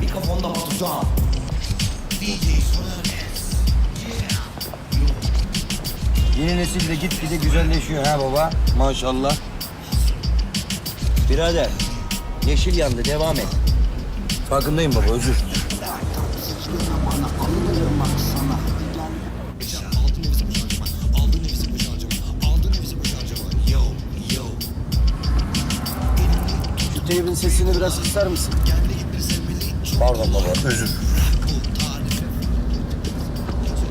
Mikrofonda Batucan. Yeni nesil de gitgide güzelleşiyor ha baba. Maşallah. Birader, yeşil yandı. Devam et. Farkındayım baba özür. Şu teybin sesini biraz kısar mısın? Pardon baba özür.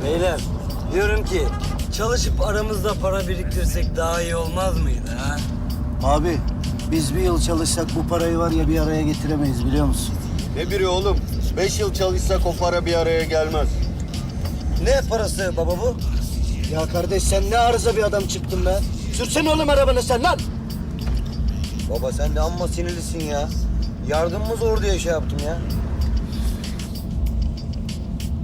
Beyler, diyorum ki çalışıp aramızda para biriktirsek daha iyi olmaz mıydı ha? Abi biz bir yıl çalışsak bu parayı var ya bir araya getiremeyiz biliyor musun? Ne biri oğlum? Beş yıl çalışsak o para bir araya gelmez. Ne parası baba bu? Ya kardeş sen ne arıza bir adam çıktın be. Sürsene oğlum arabanı sen lan. Baba sen de amma sinirlisin ya. Yardımımız zor diye şey yaptım ya.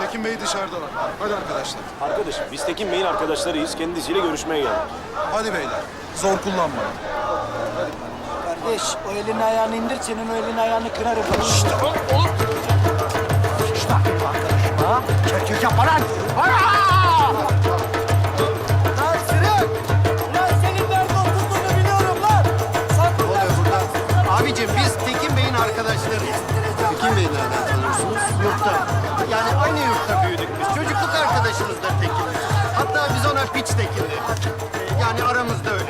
Tekin Bey dışarıdalar. Hadi arkadaşlar. Arkadaşım biz Tekin Bey'in arkadaşlarıyız. Kendisiyle görüşmeye geldik. Hadi beyler. Zor kullanma. Kardeş o elini ayağını indir senin o elini ayağını kırarım. Lan Ona piç Tekin deriz. Yani aramızda öyle.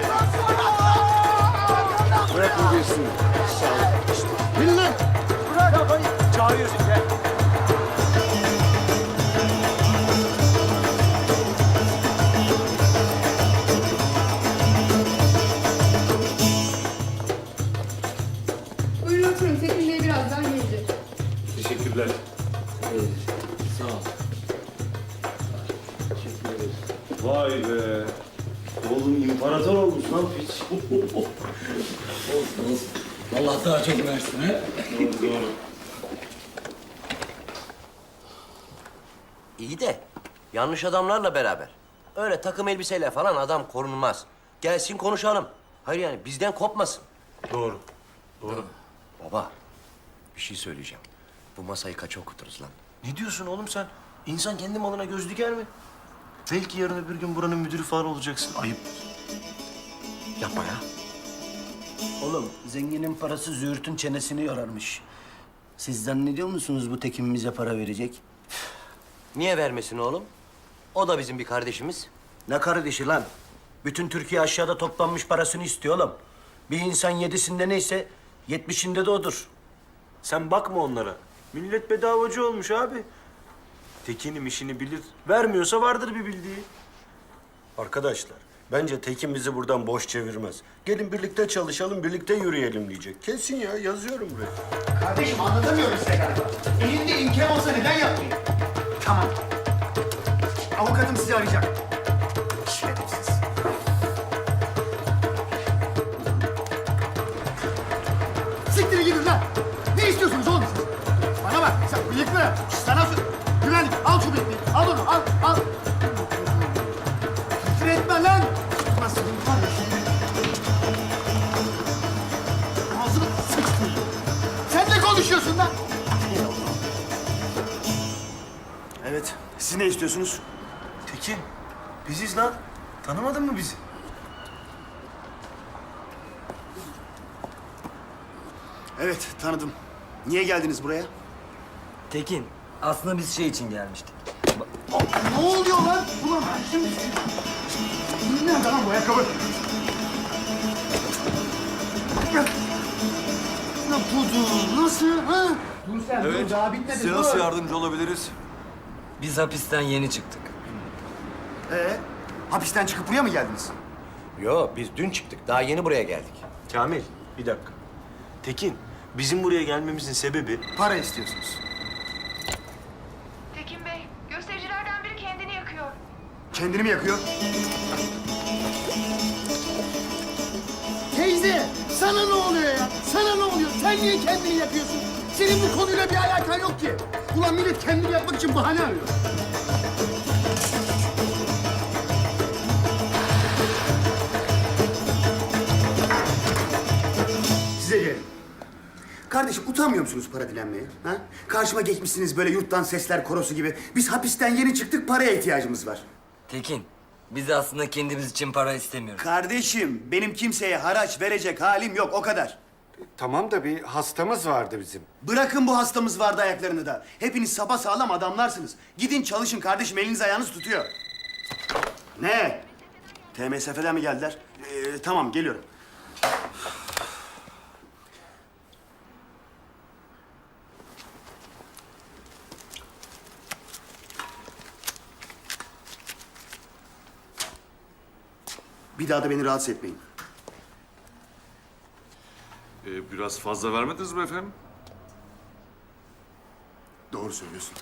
Oğlum imparator olmuş lan piç. Allah daha çok versin he. doğru doğru. İyi de yanlış adamlarla beraber. Öyle takım elbiseyle falan adam korunmaz. Gelsin konuşalım. Hayır yani bizden kopmasın. Doğru. Doğru. Baba bir şey söyleyeceğim. Bu masayı kaç okuturuz lan? Ne diyorsun oğlum sen? İnsan kendi malına göz diker mi? Belki yarın öbür gün buranın müdürü falan olacaksın. Ayıp. Yapma ya. Oğlum zenginin parası züğürtün çenesini yorarmış. Siz zannediyor musunuz bu Tekin bize para verecek? Niye vermesin oğlum? O da bizim bir kardeşimiz. Ne kardeşi lan? Bütün Türkiye aşağıda toplanmış parasını istiyor oğlum. Bir insan yedisinde neyse yetmişinde de odur. Sen bakma onlara. Millet bedavacı olmuş abi. Tekin'im işini bilir. Vermiyorsa vardır bir bildiği. Arkadaşlar, bence Tekin bizi buradan boş çevirmez. Gelin birlikte çalışalım, birlikte yürüyelim diyecek. Kesin ya, yazıyorum buraya. Kardeşim anlatamıyorum size galiba. Elinde imkan olsa neden yapmayın? Tamam. Avukatım sizi arayacak. Şerefsiz. Siktirin gidin lan. Ne istiyorsunuz oğlum siz? Bana bak sen bıyıklı. Güvenlik al. Al onu al al. Küfür etme lan. Nasıl var ya? Ağzını sıçtın. Sen ne konuşuyorsun lan? Evet. Siz ne istiyorsunuz? Tekin. Biziz lan. Tanımadın mı bizi? Evet tanıdım. Niye geldiniz buraya? Tekin, aslında biz şey için gelmiştik. Lan? Ulan şimdi... Nerede lan bu ayakkabı? Ne budur? Nasıl? Ha? Dur sen dur daha bitmedi. dur. yardımcı olabiliriz? Biz hapisten yeni çıktık. Ee, hapisten çıkıp buraya mı geldiniz? Yo, biz dün çıktık. Daha yeni buraya geldik. Kamil, bir dakika. Tekin, bizim buraya gelmemizin sebebi... Para istiyorsunuz. Tekin Bey, Kendini mi yakıyor? Teyze, sana ne oluyor ya? Sana ne oluyor? Sen niye kendini yakıyorsun? Senin bu konuyla bir alakan yok ki. Ulan millet kendini yakmak için bahane arıyor. Size gelin. Kardeşim utanmıyor musunuz para dilenmeye? Ha? Karşıma geçmişsiniz böyle yurttan sesler korosu gibi. Biz hapisten yeni çıktık paraya ihtiyacımız var. Tekin, biz aslında kendimiz için para istemiyoruz. Kardeşim benim kimseye haraç verecek halim yok o kadar. Tamam da bir hastamız vardı bizim. Bırakın bu hastamız vardı ayaklarını da. Hepiniz sapa sağlam adamlarsınız. Gidin çalışın kardeşim eliniz ayağınız tutuyor. Ne? TMSF'den mi geldiler? Ee, tamam geliyorum. Bir daha da beni rahatsız etmeyin. Ee, biraz fazla vermediniz mi efendim? Doğru söylüyorsun.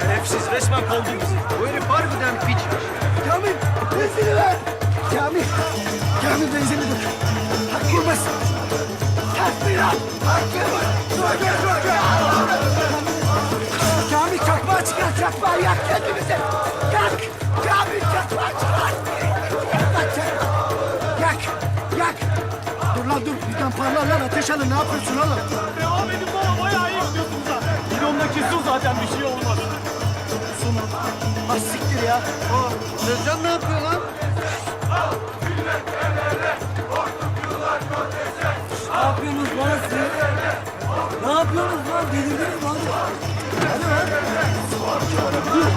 Şerefsiz resmen kovdun Kamil çakmağı çıkar, çakmağı yak kendimizi. Yak, Kamil çakmağı. Yak, yak. Dur lan dur, birden parlar ateş alın. Ne yapıyorsun oğlum? Devam edin baba bayağı iyi gidiyorsunuz ha. Bidondaki su zaten bir şey olmaz. Ha siktir ya. Özcan ne yapıyor lan? Ne yapıyorsunuz